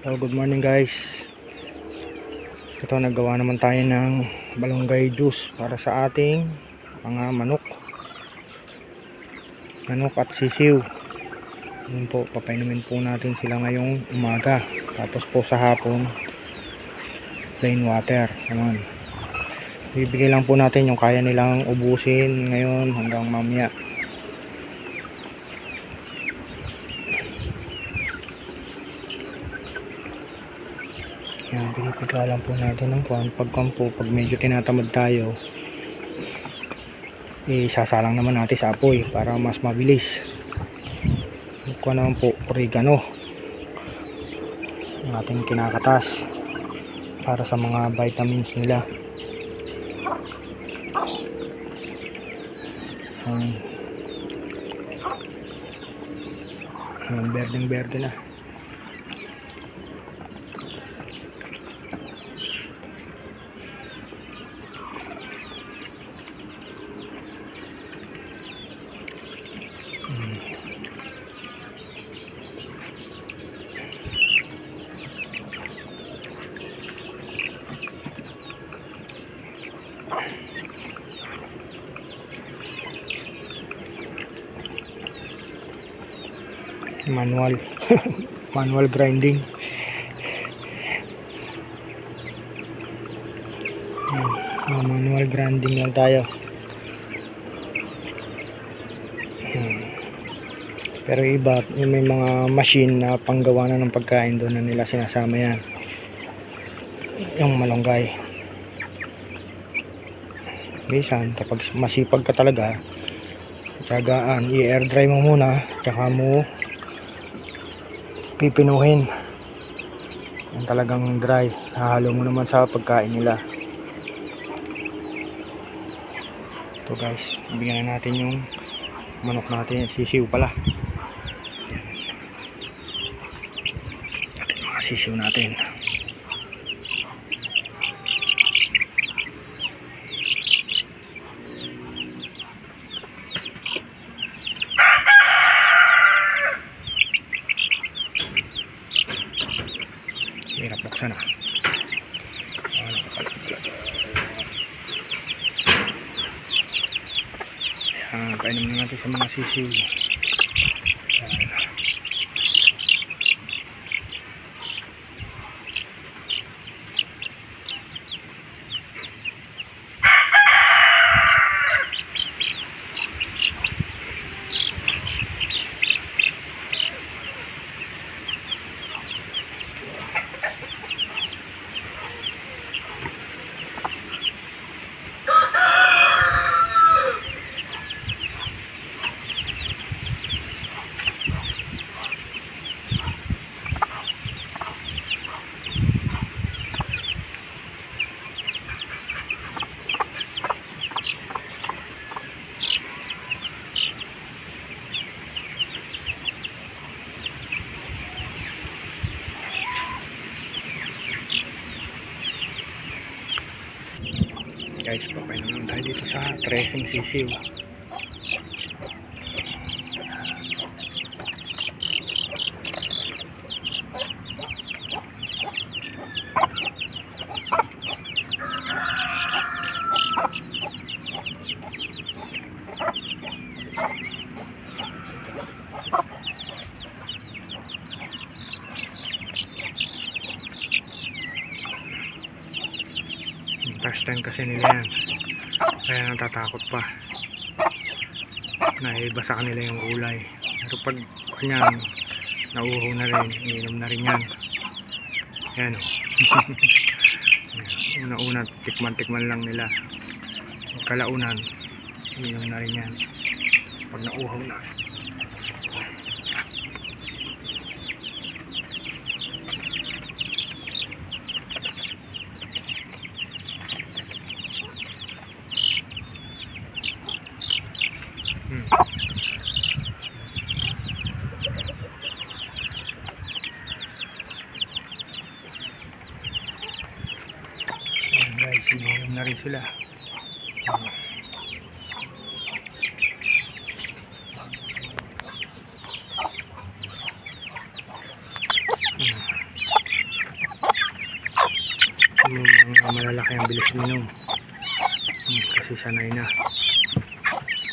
So, good morning guys. Ito, naggawa naman tayo ng balonggay juice para sa ating mga manok. Manok at sisiw. Yun po, papainumin po natin sila ngayong umaga. Tapos po sa hapon, plain water. Ayan. Bibigay lang po natin yung kaya nilang ubusin ngayon hanggang mamaya. Yan, pinipiga lang po natin ng kwan. Pag kwan po, pag medyo tinatamad tayo, isasalang naman natin sa apoy para mas mabilis. Kwan naman po, oregano. Ang ating kinakatas para sa mga vitamins nila. Um, berdeng berde na. Manual. Manual grinding. Ayan, manual grinding lang tayo. Pero iba yung may mga machine na panggawa na ng pagkain doon na nila sinasama yan. Yung malunggay. Minsan kapag masipag ka talaga tsagaan i-air dry mo muna tsaka mo pipinuhin. Yung talagang dry. Hahalo mo naman sa pagkain nila. Ito guys. Bigyan na natin yung manok natin. Sisiw pala. Sisiw natin Ayan, painom na natin sa mga sisiw. Guys, papainom naman tayo dito sa tracing sisiw. First time kasi nila yan. Kaya natatakot pa. Naiba sa kanila yung ulay. Pero pag kanyan, nauho na rin, iinom na rin yan. Ayan o. Una-una, tikman-tikman lang nila. Kalaunan, iinom na rin yan. Pag nauhaw na. Hmm. Ayan guys, ininom na rin sila. Hmm. Yung mga malalaki ang bilis minom. Hmm, kasi sanay na.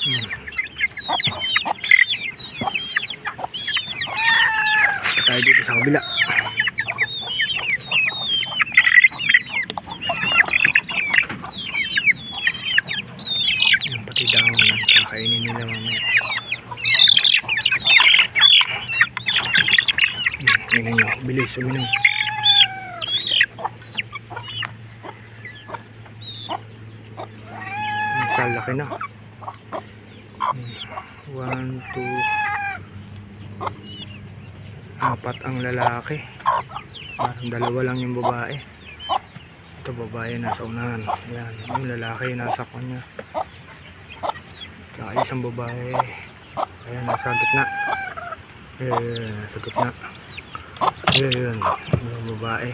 Hmm. Tayo dito sa kabila. Yung pati dahon yan, kakainin nila mamaya. Hmm, tingnan nyo, bilis uminom. Isa laki na. Hmm, One, two, apat ang lalaki. Parang dalawa lang yung babae. Ito babae nasa unahan. Yan, yung lalaki nasa kanya. Saka isang babae. Ayan, nasa gitna. Ayan, nasa gitna. Ayan, yung babae.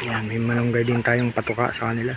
Ayan, may malunggay din tayong patuka sa kanila.